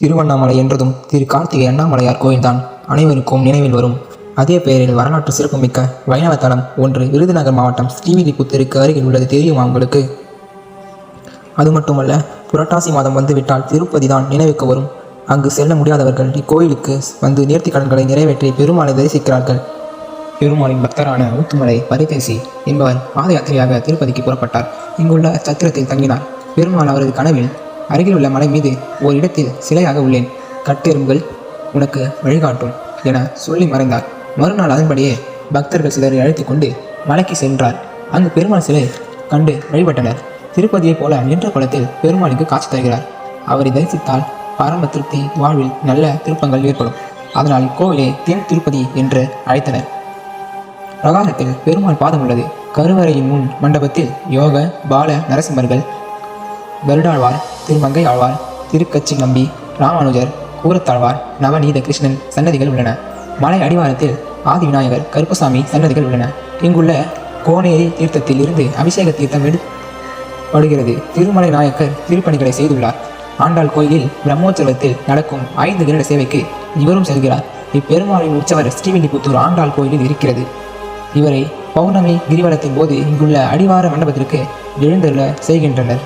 திருவண்ணாமலை என்றதும் திரு கார்த்திகை அண்ணாமலையார் கோயில்தான் அனைவருக்கும் நினைவில் வரும். அதே பெயரில் வரலாற்று சிறப்புமிக்க வைணவ தலம் ஒன்று விருதுநகர் மாவட்டம் ஸ்ரீவில்லிபுத்தூருக்கு அருகில் உள்ளது தெரியுமா உங்களுக்கு? அது மட்டுமல்ல புரட்டாசி மாதம் வந்துவிட்டால் திருப்பதி தான் நினைவுக்கு வரும். அங்கு செல்ல முடியாதவர்கள் இக்கோயிலுக்கு வந்து நேர்த்தி கடன்களை நிறைவேற்றி பெருமாளை தரிசிக்கிறார்கள். பெருமாளின் பக்தரான ஊத்துமலை பரிதேசி என்பவர் பாத யாத்திரையாக திருப்பதிக்கு புறப்பட்டார். இங்குள்ள சத்திரத்தில் தங்கினார். பெருமாள் அவரது கனவில் அருகிலுள்ள மலை மீது ஓர் இடத்தில் சிலையாக உள்ளேன். கட்டெரும்புகள் உனக்கு வழிகாட்டும் என சொல்லி மறைந்தார். மறுநாள் அதன்படியே பக்தர்கள் சிலரை அழைத்து கொண்டு மலைக்கு சென்றார். அங்கு பெருமாள் சிலை கண்டு வழிபட்டனர். திருப்பதியைப் போல நின்ற குளத்தில் பெருமாளுக்கு காட்சி தருகிறார். அவரை தரிசித்தால் பரம திருப்தி வாழ்வில் நல்ல திருப்பங்கள் ஏற்படும். அதனால் கோவிலை தென் திருப்பதி என்று அழைத்தனர். பிரகாரத்தில் பெருமாள் பாதம் உள்ளது. கருவறையின் முன் மண்டபத்தில் யோக பால நரசிம்மர்கள் வருடாழ்வார் திருமங்கை ஆழ்வார் திருக்கச்சி நம்பி ராமானுஜர் கூரத்தாழ்வார் நவநீத கிருஷ்ணன் சன்னதிகள் உள்ளன. மலை அடிவாரத்தில் ஆதி விநாயகர் கருப்பசாமி சன்னதிகள் உள்ளன. இங்குள்ள கோனேரி தீர்த்தத்தில் இருந்து அபிஷேக தீர்த்தம் எடுப்படுகிறது திருமலை நாயக்கர் திருப்பணிகளை செய்துள்ளார். ஆண்டாள் கோயிலில் பிரம்மோற்சவத்தில் நடக்கும் ஐந்து கிரீட சேவைக்கு இவரும் செல்கிறார். இப்பெருமாளின் உற்சவர் ஸ்ரீவில்லிபுத்தூர் ஆண்டாள் கோயிலில் இருக்கிறது. இவரை பௌர்ணமி கிரிவலத்தின் போது இங்குள்ள அடிவார மண்டபத்திற்கு எழுந்தருள செய்கின்றனர்.